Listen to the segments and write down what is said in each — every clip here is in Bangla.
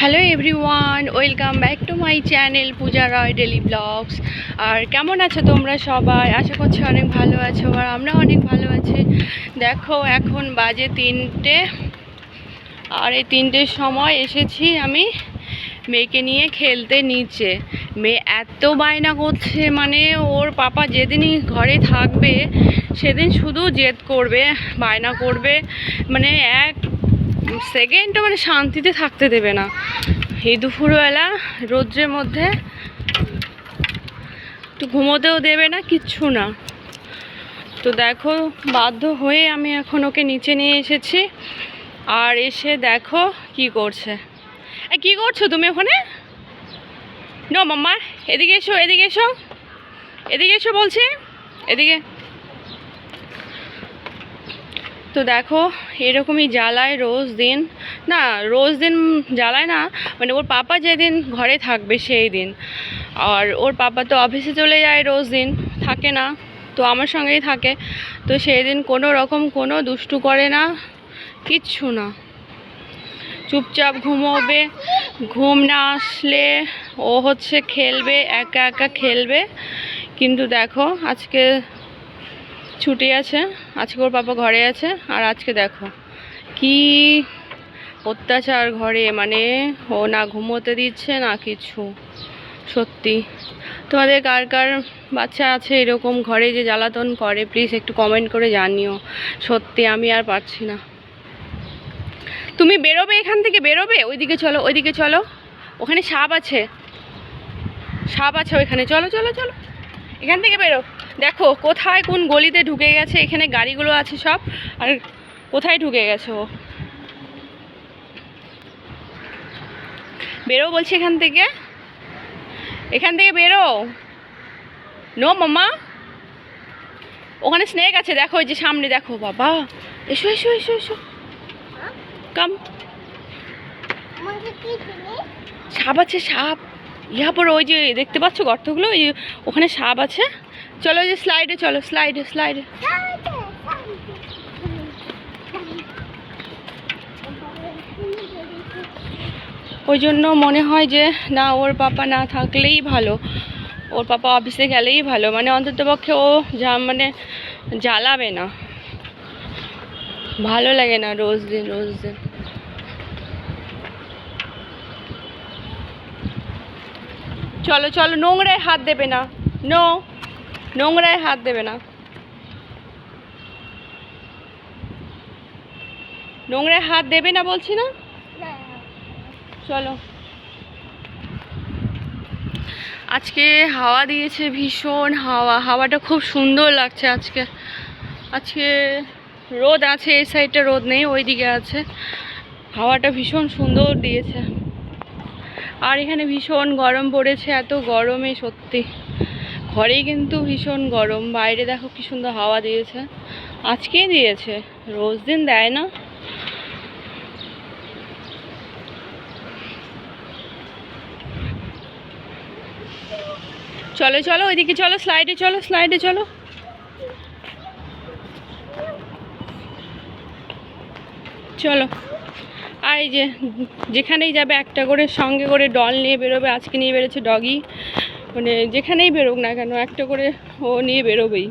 Hello everyone, welcome back to my channel Puja Roy daily vlogs. আর কেমন আছো তোমরা সবাই? আশা করছি অনেক ভালো আছো আর আমরা অনেক ভালো আছি। দেখো, এখন বাজে তিনটে। আর এই তিনটের সময় এসেছি আমি মেয়েকে নিয়ে খেলতে নিচে। মেয়ে এত বায়না করছে মানে ওর পাপা যেদিনই ঘরে থাকবে, সেদিন শুধু জেদ করবে, বায়না করবে। মানে এক সেকেন্ডও মানে শান্তিতে থাকতে দেবে না। এই দুপুরবেলা রোদ্রের মধ্যে একটু ঘুমোতেও দেবে না, কিচ্ছু না। তো দেখো, বাধ্য হয়ে আমি এখন ওকে নিচে নিয়ে এসেছি। আর এসে দেখো কি করছে। কি করছ তুমি ওখানে? নো মাম্মা এদিকে এসো এদিকে এসো। এদিকে এসো বলছি। এদিকে। তো দেখো, এরকমই জ্বালায় রোজ দিন। না, রোজ দিন জ্বালায় না মানে ওর পাপা যেদিন ঘরে থাকবে সেই দিন। আর ওর পাপা তো অফিসে চলে যায় রোজ দিন, থাকে না, তো আমার সঙ্গেই থাকে। তো সেই দিন কোনো রকম কোনো দুষ্টু করে না, কিচ্ছু না। চুপচাপ ঘুমোবে, ঘুম না আসলে ও হচ্ছে খেলবে, একা একা খেলবে। কিন্তু দেখো, আজকে ছুটি আছে, আজকে ওর পাপা ঘরে আছে, আর আজকে দেখো কি অত্যাচার ঘরে মানে ও না ঘুমোতে দিচ্ছে না কিছু, সত্যি। তোমাদের কার কার বাচ্চা আছে এরকম ঘরে যে জ্বালাতন করে প্লিজ একটু কমেন্ট করে জানিও। সত্যি আমি আর পারছি না। তুমি বেরোবে এখান থেকে, বেরোবে? ওইদিকে চলো ওইদিকে চলো। ওখানে সাপ আছে। সাপ আছে ওইখানে। চলো চলো চলো। এখান থেকে বেরো। দেখো, কোথায় কোন গলিতে ঢুকে গেছে, এখানে গাড়িগুলো আছে সব, আর কোথায় ঢুকে গেছে ও? বেরো বলছি এখান থেকে। এখান থেকে বেরো। নো মামা ওখানে স্নেক আছে, দেখো, ওই যে সামনে, দেখো, বাবা। এসো এসো এসো এসো। কাম সাপ আছে, সাপ। ইহা পরে ওই যে দেখতে পাচ্ছ গর্তগুলো? ওই ওখানে সাপ আছে। চলো যে স্লাইডে চলো স্লাইডে স্লাইডে ওই জন্য মনে হয় যে, না, ওর পাপা না থাকলেই ভালো। ওর পাপা অফিসে গেলেই ভালো। মানে অন্তত পক্ষে ও যা মানে জ্বালাবে না। ভালো লাগে না রোজ দিন রোজ দিন। চলো চলো, নোংরায় হাত দেবে না। নো নোংরায় হাত দেবে না। নোংরায় হাত দেবে না বলছি না? চলো। আজকে হাওয়া দিয়েছে ভীষণ হাওয়া। হাওয়াটা খুব সুন্দর লাগছে আজকে। আজকে রোদ আছে, এই সাইডটা রোদ নেই ওই দিকে আছে। হাওয়াটা ভীষণ সুন্দর দিয়েছে। আর এখানে ভীষণ গরম পড়েছে, এত গরমে সত্যি। ঘরেই কিন্তু ভীষণ গরম। বাইরে দেখো কি সুন্দর হাওয়া দিয়েছে। আজকেই দিয়েছে। রোজ দিন দেয় না। চলো চলো, ওইদিকে চলো স্লাইডে চলো স্লাইডে চলো। চলো। আর এই যে, যেখানেই যাবে একটা করে সঙ্গে করে ডল নিয়ে বেরোবে। আজকে নিয়ে বেরোচ্ছে ডগি মানে যেখানেই বেরোক না কেন, একটা করে ও নিয়ে বেরোবেই।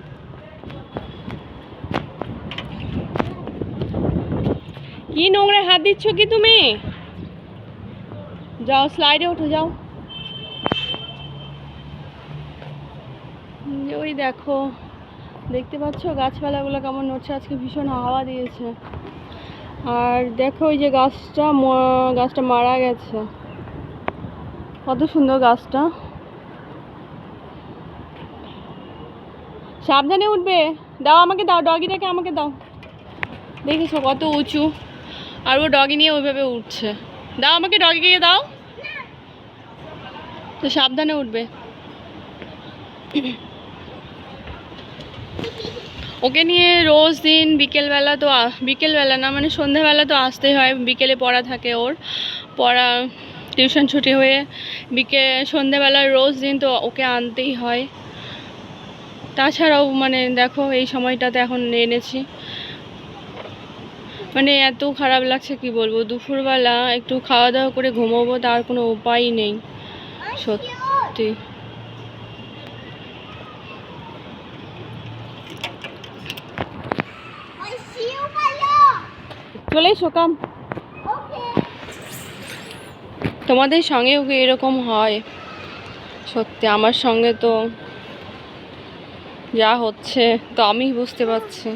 কি নোংরা হাত দিচ্ছ কি তুমি? যাও স্লাইডে ওঠো, যাও। ওই দেখো, দেখতে পাচ্ছ গাছপালাগুলো কেমন নড়ছে? আজকে ভীষণ হাওয়া দিয়েছে। আর দেখো ওই যে গাছটা গাছটা মারা গেছে। কত সুন্দর গাছটা। সাবধানে উঠবে। দাও আমাকে দাও, ডগিটাকে আমাকে দাও। দেখেছ কত উঁচু। আর ও ডগি নিয়ে ওইভাবে উঠছে। দাও আমাকে ডগিকে দাও। তো সাবধানে উঠবে। ওকে নিয়ে রোজ দিন বিকেলবেলা তো বিকেলবেলা না মানে সন্ধেবেলা তো আসতেই হয়। বিকেলে পড়া থাকে ওর। পড়া, টিউশন ছুটি হয়ে বিকে সন্ধেবেলা রোজ দিন তো ওকে আনতেই হয়। তাছাড়াও মানে দেখো, এই সময়টাতে এখন এনেছি। মানে এত খারাপ লাগছে, কি বলব? দুপুরবেলা একটু খাওয়া দাওয়া করে ঘুমোবো, তার কোনো উপায় নেই। সত্যি। চলে এসো, কাম। তোমাদের সঙ্গেও এরকম হয়? সত্যি, আমার সঙ্গে তো যা হচ্ছে তো আমি বুঝতে পারছি।